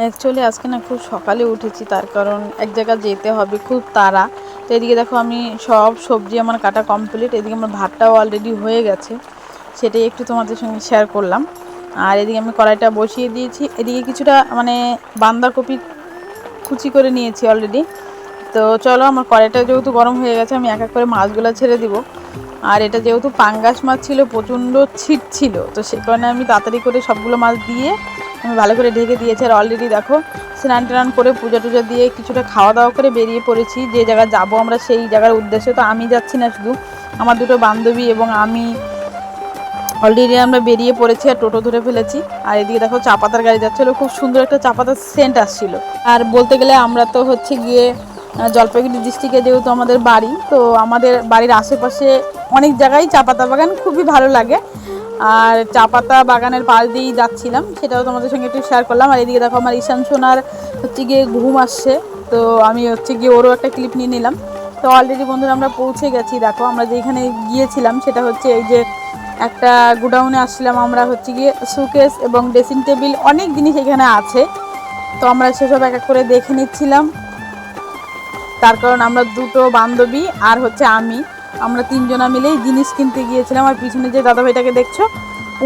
Actually আজকে না খুব সকালে উঠেছি, তার কারণ এক জায়গায় যেতে হবে, খুব তাড়া। তো এদিকে দেখো আমি সব সবজি আমার কাটা কমপ্লিট এদিকে আমার ভাতটাও অলরেডি হয়ে গেছে। সেটাই একটু তোমাদের সঙ্গে শেয়ার করলাম। আর এদিকে আমি কড়াইটা বসিয়ে দিয়েছি। এদিকে কিছুটা মানে বান্দাকপি কুচি করে নিয়েছি অলরেডি তো চলো, আমার কড়াইটা যেহেতু গরম হয়ে গেছে, আমি এক এক করে মাছগুলো ছেড়ে দিব। আর এটা যেহেতু পাঙ্গাস মাছ ছিল, প্রচণ্ড ছিট ছিল, তো সে কারণে আমি তাড়াতাড়ি করে সবগুলো মাছ দিয়ে আমি ভালো করে ঢেকে দিয়েছি। আর অলরেডি দেখো, স্নান টান করে পূজা টুজা দিয়ে কিছুটা খাওয়া দাওয়া করে বেরিয়ে পড়েছি। যে জায়গায় যাব আমরা সেই জায়গার উদ্দেশ্যে। তো আমি যাচ্ছি না শুধু, আমার দুটো বান্ধবী এবং আমি। অলরেডি আমরা বেরিয়ে পড়েছি আর টোটো ধরে ফেলেছি। আর এদিকে দেখো, চা পাতার গাড়ি যাচ্ছিল খুব সুন্দর একটা চা পাতার সেন্ট আসছিল। আর বলতে গেলে আমরা তো হচ্ছে গিয়ে জলপাইগুড়ি ডিস্ট্রিক্টে যেহেতু আমাদের বাড়ি, তো আমাদের বাড়ির আশেপাশে অনেক জায়গায় চা পাতা বাগান খুবই ভালো লাগে। আর চা পাতা বাগানের পাশ দিয়েই যাচ্ছিলাম, সেটাও তোমাদের সঙ্গে একটু শেয়ার করলাম। আর এদিকে দেখো আমার ঈশান সোনার হচ্ছে গিয়ে ঘুম আসছে, তো আমি হচ্ছে গিয়ে ওরও একটা ক্লিপ নিয়ে নিলাম। তো অলরেডি বন্ধুরা আমরা পৌঁছে গেছি, দেখো আমরা যেখানে গিয়েছিলাম সেটা হচ্ছে এই যে একটা গোডাউনে আসছিলাম আমরা হচ্ছে গিয়ে সুকেস এবং ড্রেসিং টেবিল অনেক জিনিস এখানে আছে। তো আমরা সেসব এক এক করে দেখে নিচ্ছিলাম। তার কারণ আমরা দুটো বান্ধবী আর হচ্ছে আমি। আমরা তিনজনা মিলেই জিনিস কিনতে গিয়েছিলাম, আর পিছনে যে দাদাভাইটাকে দেখছ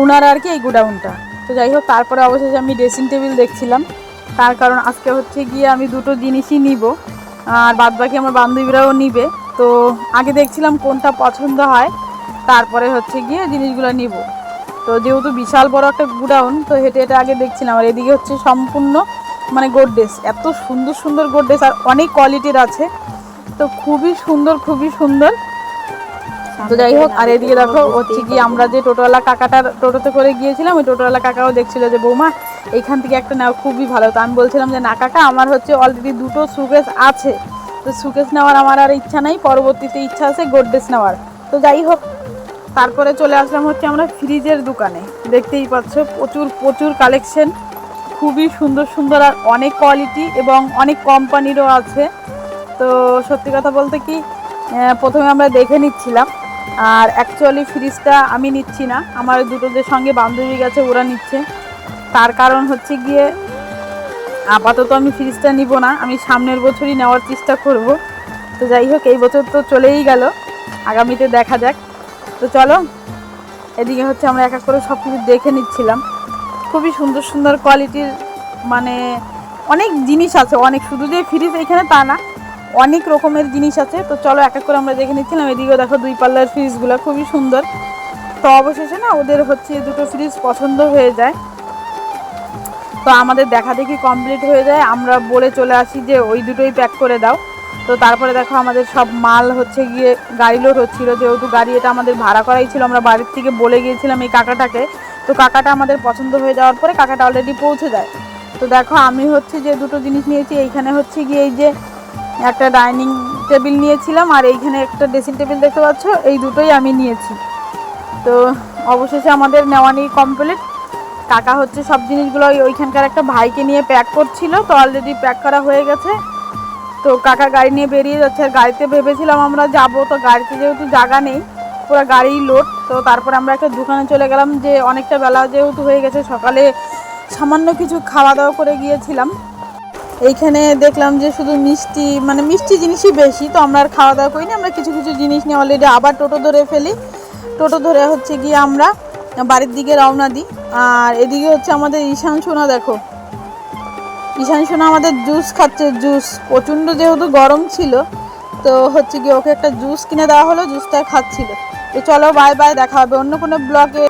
ওনার আর কি এই গোডাউনটা। তো যাই হোক, তারপরে অবশেষে আমি ড্রেসিং টেবিল দেখছিলাম। তার কারণ আজকে হচ্ছে গিয়ে আমি দুটো জিনিসই নিব, আর বাদ বাকি আমার বান্ধবীরাও নিবে। তো আগে দেখছিলাম কোনটা পছন্দ হয়, তারপরে হচ্ছে গিয়ে জিনিসগুলো নিব। তো যেহেতু বিশাল বড় একটা গুডাউন, তো হেঁটে হেঁটে আগে দেখছিলাম। আর এদিকে হচ্ছে সম্পূর্ণ মানে গোড্রেস এত সুন্দর সুন্দর গোড্রেস আর অনেক কোয়ালিটির আছে। তো খুবই সুন্দর খুবই সুন্দর। তো যাই হোক, আর এদিকে দেখো, হচ্ছে কি আমরা যে টোটোওয়ালা কাকাটার টোটোতে করে গিয়েছিলাম, ওই টোটোওয়ালা কাকাও দেখছিল যে, বৌমা, এইখান থেকে একটা নেওয়া খুবই ভালো। তো আমি বলছিলাম যে, না কাকা, আমার হচ্ছে অলরেডি দুটো সুকেস আছে। তো সুকেস নেওয়ার আমার আর ইচ্ছা নাই, পরবর্তীতে ইচ্ছা আছে গোড্রেস নেওয়ার। তো যাই হোক, তারপরে চলে আসলাম হচ্ছে আমরা ফ্রিজের দোকানে। দেখতেই পাচ্ছ, প্রচুর প্রচুর কালেকশন খুবই সুন্দর সুন্দর আর অনেক কোয়ালিটি এবং অনেক কোম্পানিরও আছে। তো সত্যি কথা বলতে কি প্রথমে আমরা দেখে নিচ্ছিলাম। আর অ্যাকচুয়ালি ফ্রিজটা আমি নিচ্ছি না। আমার দুটোদের সঙ্গে বান্ধবী গেছে, ওরা নিচ্ছে। তার কারণ হচ্ছে গিয়ে, আপাতত আমি ফ্রিজটা নিব না। আমি সামনের বছরই নেওয়ার চেষ্টা করব। তো যাই হোক, এই বছর তো চলেই গেল। আগামীতে দেখা যাক। তো চলো, এদিকে হচ্ছে আমরা এক এক করে সব কিছু দেখে নিচ্ছিলাম। খুবই সুন্দর সুন্দর কোয়ালিটির মানে অনেক জিনিস আছে। অনেক শুধু যে ফ্রিজ এখানে তা না। অনেক রকমের জিনিস আছে। তো চলো এক এক করে আমরা দেখে নিচ্ছিলাম। এদিকেও দেখো দুই পাল্লার ফ্রিজগুলো, খুবই সুন্দর। তো অবশেষে না ওদের হচ্ছে দুটো ফ্রিজ পছন্দ হয়ে যায়। তো আমাদের দেখা দেখি কমপ্লিট হয়ে যায়। আমরা বলে চলে আসি যে ওই দুটোই প্যাক করে দাও। তো তারপরে দেখো আমাদের সব মাল হচ্ছে গিয়ে গাড়ি লোড হচ্ছিল। যেহেতু গাড়ি এটা আমাদের ভাড়া করাই ছিল, আমরা বাড়ির থেকে বলে গিয়েছিলাম এই কাকাটাকে। তো কাকাটা আমাদের পছন্দ হয়ে যাওয়ার পরে কাকাটা অলরেডি পৌঁছে যায়। তো দেখো আমি হচ্ছে যে দুটো জিনিস নিয়েছি। এইখানে হচ্ছে গিয়ে এই যে একটা ডাইনিং টেবিল নিয়েছিলাম আর এইখানে একটা ড্রেসিং টেবিল দেখতে পাচ্ছ, এই দুটোই আমি নিয়েছি। তো অবশেষে আমাদের নেওয়া নিয়ে কমপ্লিট কাকা হচ্ছে সব জিনিসগুলো ওই- ওইখানকার একটা ভাইকে নিয়ে প্যাক করছিল, তো অলরেডি প্যাক করা হয়ে গেছে। তো কাকা গাড়ি নিয়ে বেরিয়ে যাচ্ছে, আর গাড়িতে ভেবেছিলাম আমরা যাব, তো গাড়িতে যেহেতু জায়গা নেই, পুরো গাড়ি লোড তো তারপর আমরা একটা দোকানে চলে গেলাম, যে অনেকটা বেলা যেহেতু হয়ে গেছে, সকালে সামান্য কিছু খাওয়া দাওয়া করে গিয়েছিলাম। এইখানে দেখলাম যে শুধু মিষ্টি মানে মিষ্টি জিনিসই বেশি, তো আমরা আর খাওয়া দাওয়া করিনি, আমরা কিছু কিছু জিনিস নিয়ে অলরেডি আবার টোটো ধরে ফেলি। টোটো ধরে হচ্ছে গিয়ে আমরা বাড়ির দিকে রওনা দিই। আর এদিকে হচ্ছে আমাদের ঈশান সোনা, দেখো। ঈশান সোনা আমাদের জুস খাচ্ছে জুস প্রচণ্ড যেহেতু গরম ছিল, তো হচ্ছে গিয়ে ওকে একটা জুস কিনে দেওয়া হলো জুসটা খাচ্ছিল। তো চলো বাই বাই দেখা হবে অন্য কোনো ব্লগে